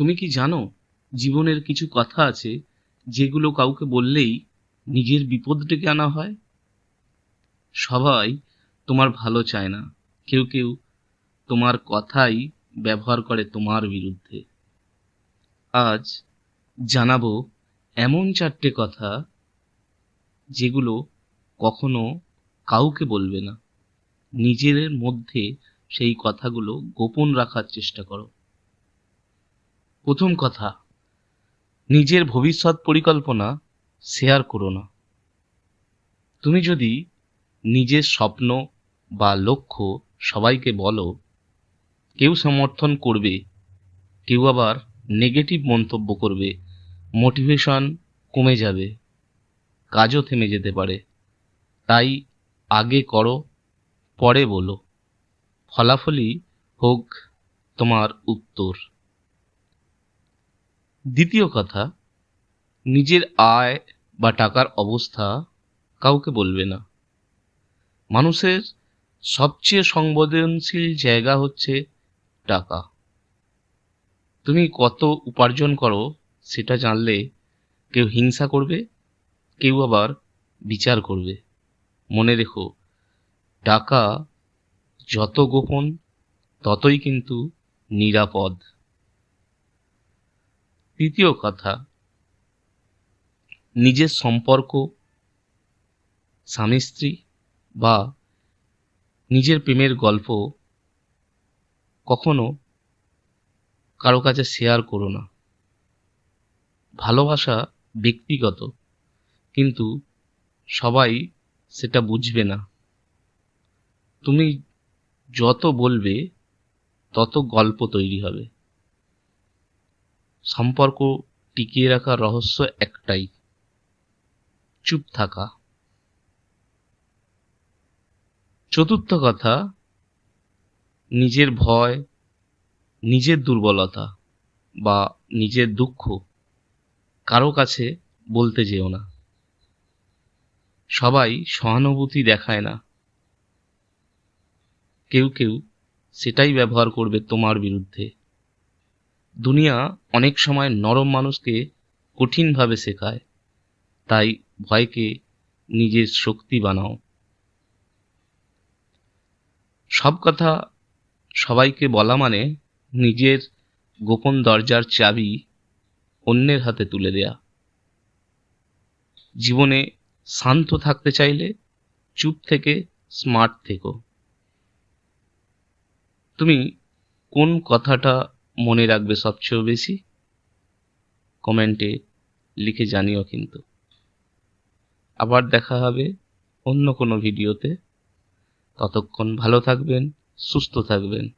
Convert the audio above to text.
তুমি কি জানো, জীবনের কিছু কথা আছে যেগুলো কাউকে বললেই নিজের বিপদ ডেকে আনা হয়? সবাই তোমার ভালো চায় না। কেউ কেউ তোমার কথাই ব্যবহার করে তোমার বিরুদ্ধে। আজ জানাব এমন চারটে কথা যেগুলো কখনো কাউকে বলবে না। নিজের মধ্যে সেই কথাগুলো গোপন রাখার চেষ্টা করো। প্রথম কথা, নিজের ভবিষ্যৎ পরিকল্পনা শেয়ার করো না। তুমি যদি নিজের স্বপ্ন বা লক্ষ্য সবাইকে বলো, কেউ সমর্থন করবে, কেউ আবার নেগেটিভ মন্তব্য করবে মোটিভেশন কমে যাবে, কাজও থেমে যেতে পারে। তাই আগে করো, পরে বলো। ফলাফলই হোক তোমার উত্তর। দ্বিতীয় কথা, নিজের আয় বা টাকার অবস্থা কাউকে বলবে না। মানুষের সবচেয়ে সংবেদনশীল জায়গা হচ্ছে টাকা। তুমি কত উপার্জন করো সেটা জানলে কেউ হিংসা করবে, কেউ আবার বিচার করবে। মনে রেখো, টাকা যত গোপন, ততই কিন্তু নিরাপদ। তৃতীয় কথা, নিজের সম্পর্ক স্বামী স্ত্রী বা নিজের প্রেমের গল্প কখনো কারও কাছে শেয়ার করো না। ভালোবাসা ব্যক্তিগত, কিন্তু সবাই সেটা বুঝবে না। তুমি যত বলবে, তত গল্প তৈরি হবে। সম্পর্ক টিকিয়ে রাখার রহস্য একটাই। চুপ থাকা। চতুর্থ কথা, নিজের ভয়, নিজের দুর্বলতা বা নিজের দুঃখ কারও কাছে বলতে যেও না। সবাই সহানুভূতি দেখায় না। কেউ কেউ সেটাই ব্যবহার করবে তোমার বিরুদ্ধে। দুনিয়া অনেক সময় নরম মানুষকে কঠিনভাবে শেখায়। তাই ভয়কে নিজের শক্তি বানাও। সব কথা সবাইকে বলা মানে নিজের গোপন দরজার চাবি অন্যের হাতে তুলে দেয়া। জীবনে শান্ত থাকতে চাইলে চুপ থেকে স্মার্ট থেকো। তুমি কোন কথাটা মনে রাখবে সবচেয়ে বেশি। কমেন্টে লিখে জানিও কিন্তু। আবার দেখা হবে অন্য কোনো ভিডিওতে। ততক্ষণ ভালো থাকবেন, সুস্থ থাকবেন।